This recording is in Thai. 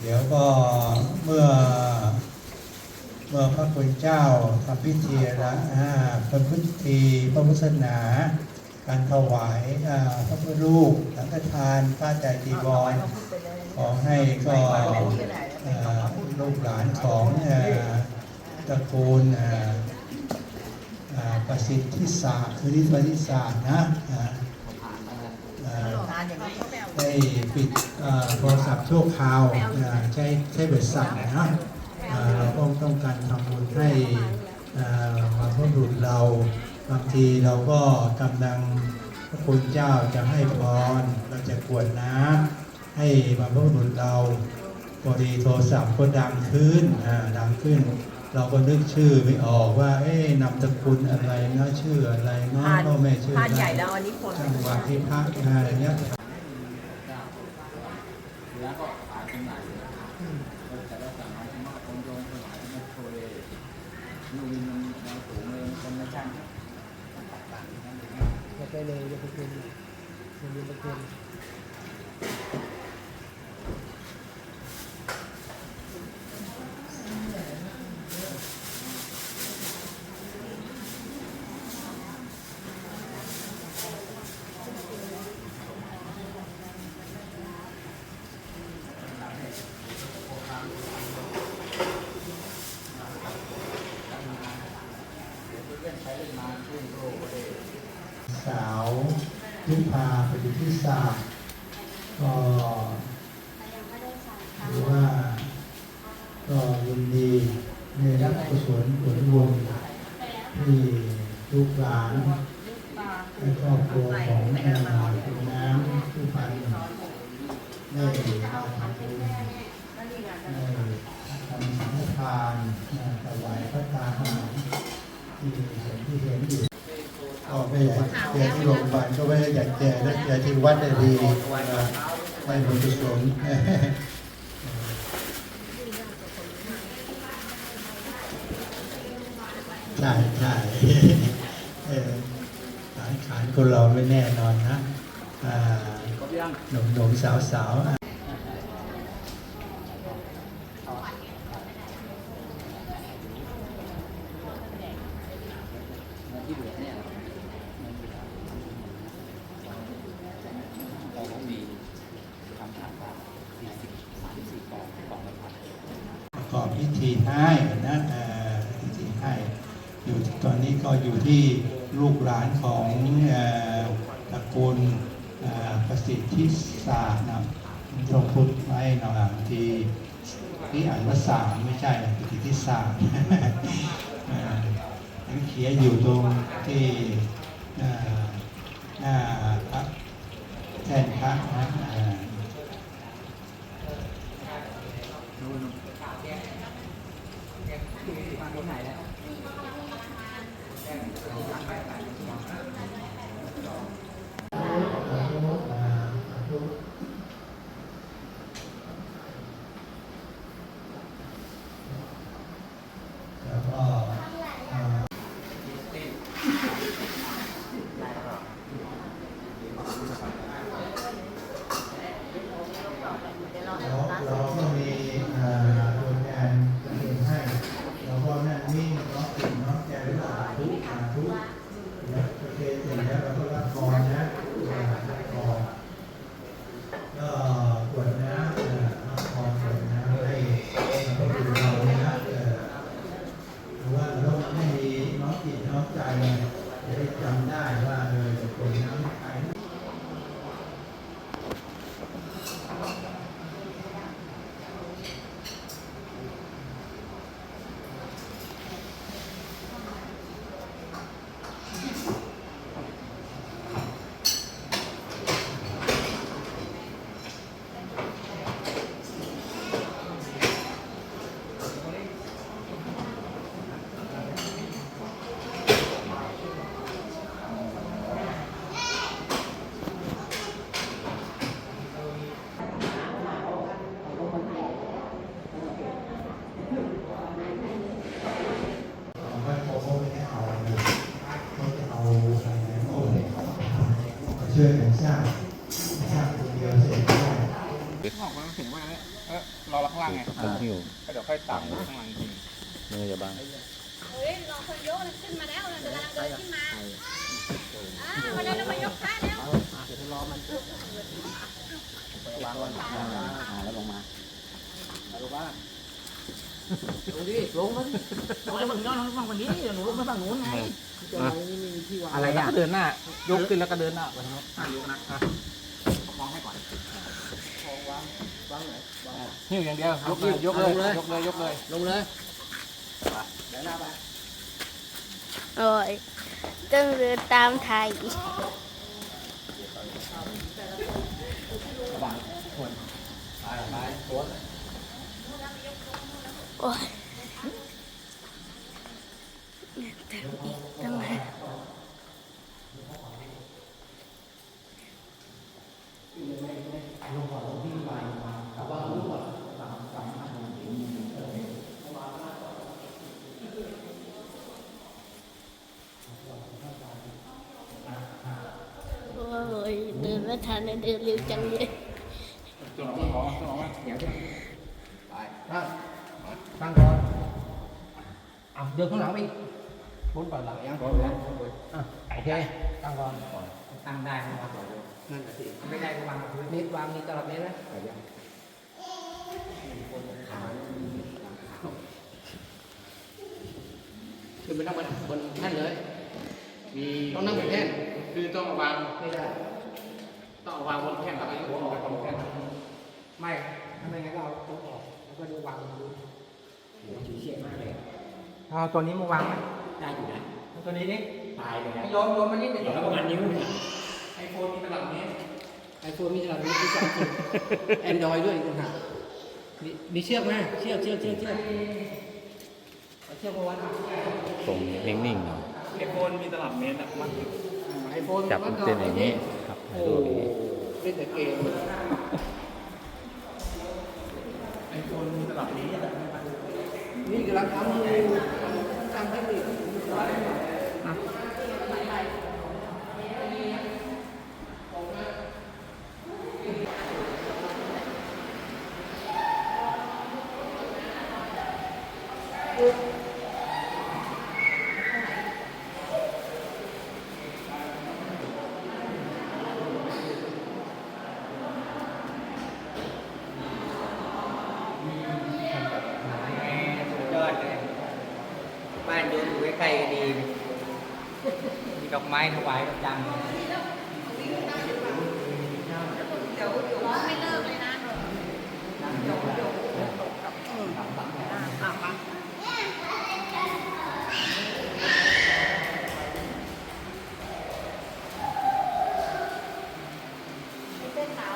เดี๋ยวก็เมื่อ เมื่อพระคุณเจ้าทำพิธีละอ่าพระพุทธีพระพุทธศาสนา การถวายอ่าพระพุทธรูปสังฆทานผ้าใจจีวรขอให้ก็อ่อลูกหลานของอ่อตระกูลอ่อเอ่อประสิทธิศาสตร์คือที่ประสิทธิศาสตร์นะอ่า ได้ปิดเอ่อโทรศัพท์ชั่วคราวเอ่อใช้ใช้บริษัทนะเอ่อเราต้องต้องการทำบุญให้เอ่อมาพบุรุษเราบางทีเราก็กำลังพระคุณเจ้าจะให้พรเราจะกรวดน้ำให้บรรพบุรุษเราพอดีโทรศัพท์ก็ดังขึ้นอ่าดังขึ้น เราก็นึกชื่อไม่ออกว่า เอ๊ะนามสกุลอะไรนะชื่ออะไรเนาะพานพ่อแม่ชื่อพานอะไรใหญ่แล้วอันนี้คนจังหวัดที่พักอะไรเงี้ย แล้วก็ขายจำหน่ายเลยเราจะได้สั่งมาที่มาองค์โยมถวายมาโชว์เลยนู่นนี่มันเราสูงเลยคนละช่างอย่าไปเลยอย่าไปเกินเลยอย่าไปเกิน สาวยุพาปฏิทิศาสตร์ก็ถือว่าก็ยินดีในรับกุศลผลบุญที่ลูกหลานและครอบครัวของแม่นาคุณน้ำผู้พันได้มาทำบุญได้ทำสังฆทานถวายพระทาหารที่เห็นที่เห็นอยู่ ไม่อยากแจที่โรงพยาบาลก็ไม่ได้อยากแจแล้วแจที่วัดได้ดีนะไม่บุญกุศลใช่ใช่เออขายขายคนเราไม่แน่นอนนะอ่าครบยังหนุ่มหนุ่มสาวสาวๆอะ ที่เหลือเนี่ยเราก็มีทำทางการสี่สิบสามสี่กองกองละพัน ประกอบ พิธีให้นะเอ่พิธีให้อยู่ตอนนี้ก็อยู่ที่ลูกหลานของตระกูลประสิทธิศาสตร์นะตรงพุทธไว้หน่อยที่ที่อ่านว่าสามไม่ใช่ประสิทธิศาสตร์นังเขียนอยู่ตรงที่หน้าพระแท่นพระ uh, ออรอรับข้างล่างไงผมหิวก็เดี๋ยวค่อยต่ำข้างล่างจริงเนื้อจะบ้างเฮ้ยรอคนยกขึ้นมาแล้วเรากำลังเดินขึ้นมาอ่าวันนั้นเรามายกขาแล้ววางก่อนอ่าแล้วลงมาลงมาลงดิลงมาดิลงมาฝั่งนู้นลงฝั่งนี้เดี๋ยวหนูลงไปฝั่งนู้นไงจะไม่มีที่วางอะไรอะเดินหน้ายกขึ้นแล้วก็เดินหน้าไปทางโน้นอะยกนะอะมองให้ก่อน วาง วางไหนวาง หิ้วอย่างเดียวยกเลยยกเลยยกเลยยกเลยลงเลยเดี๋ยวหน้าไปโอ้ยต้องเดินตามไทยระวังคนไปไปโค้ดโอ้ยเติมอีกตั้งนาน โอ้ยเดิน ไม่ทันเลยเดินเร็วจังเลยจนออกมาขอจนออกมาเดี๋ยวไปตั้งตั้งก่อนอะเดินข้างหลังไปอีกบนก่อนหลังยังก่อนนะอะโอเค ตั้งก่อนตั้งได้ไหมครับนั่นสิไม่ได้ก็วางพื้นนิดวางนี่ตลับนี้นะคือไม่ต้องบนบนแท่นเลย มีต้องนั่งบนแท่นคือต้องวางไม่ได้ ต้องวางบนแท่นแล้วก็ยกขึ้นไปบนแท่นไม่ถ้าไม่งั้นก็เอาโต๊ะออกแล้วก็ดูวางดูเฉียดมากเลยเอาตัวนี้มาวางไหมได้อยู่นะเอาตัวนี้ดิตายเลยนะโยนโยนมานิดเดียวแล้วประมาณนิ้วเนี่ยไอโฟนมีตลับนี้ไอโฟนมีตลับนี้ที่สามคนแอนดรอยด้วยอีกต่างหากมีมีเชือกไหมเชือกเชือกเชือกเชือกเอาเชือกมาวัดตรงนิ่งๆเนาะไอโฟนมีตลับเมตรอะมันไอโฟนจับมันเป็นอย่างนี้ครับโอ้ดูอย่างนี้เล่นแต่เกมไอโฟนมีตลับนี้นี่กำลังทำอยู่ทำเทคนิค ยอดเลยบ้านโยมอยู่ใกล้ๆก็ดี มีดอก ไม้ถวายประจำร้องไม่เลิกเลยนะเส้นขาวนะคนนี้